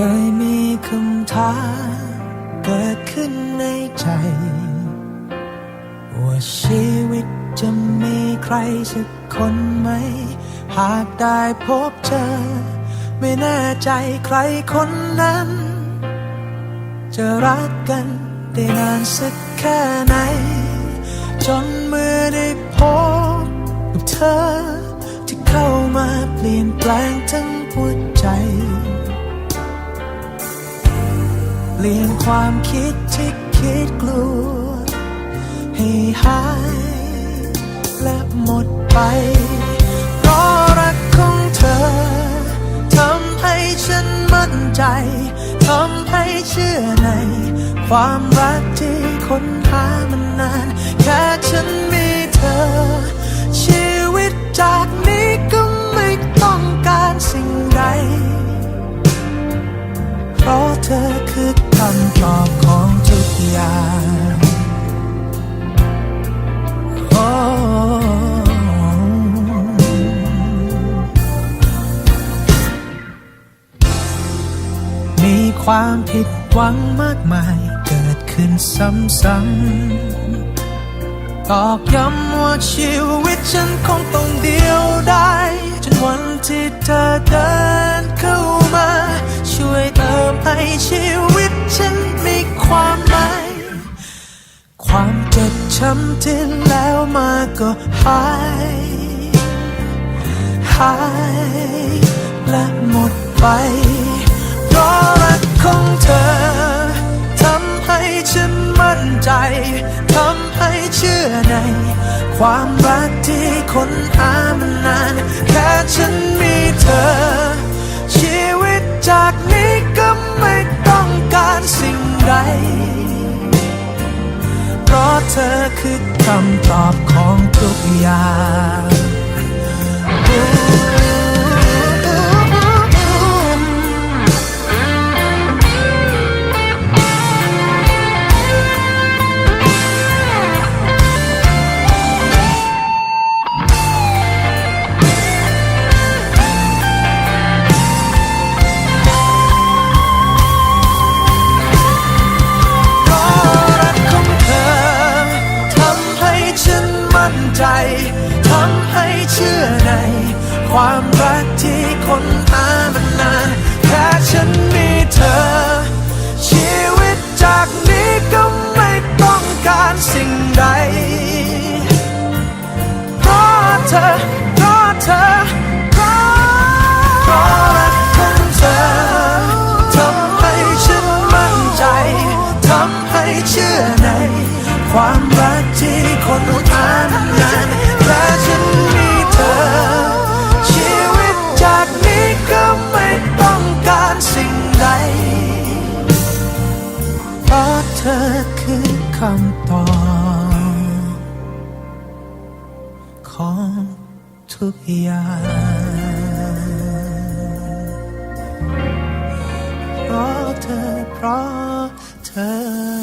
คยมีคำถามเกิดขึ้นในใจ ว่าชีวิตจะมีใครสักคนไหม หากได้พบเจอ ไม่แน่ใจใครคนนั้น จะรักกันได้นานสักแค่ไหน จนเมื่อได้พบกับเธอ ที่เข้ามาเปลี่ยนแปลงทั้งหัว ลี่ยนความคิดที่คิดกลัว ให้หาย และหมดไป เพราะรักของเธอทำให้ฉันมั่นใจทำให้เชื่อใน ความรักที่ค้นหามานาน แค่ฉันมีเธอ ชีวิตจากนี้ก็ไม่ต้องการสิ่งใด เพราะเธอ ความผิดหวังมากมายเกิดขึ้นซ้ำๆตอกย้ำว่าชีวิตฉันคงต้องเดียวได้จนวันที่เธอเดินเข้ามา ช่วยเติมให้ชีวิตฉันมีความหมาย ความเจ็บช้ำที่แล้วมาก็หายหายและหมดไป เธอทำให้ฉันมั่นใจทำให้เชื่อใน ความรักที่คนหามานาน แค่ฉันมีเธอ ชีวิตจากนี้ก็ไม่ต้องการสิ่งใด เพราะเธอคือคำตอบของทุกอย่าง ความรักที่คนหามานานแค่ฉันมีเธอ ชีวิตจากนี้ก็ คำตอบของทุกอย่างเพราะเธอเพราะเธอ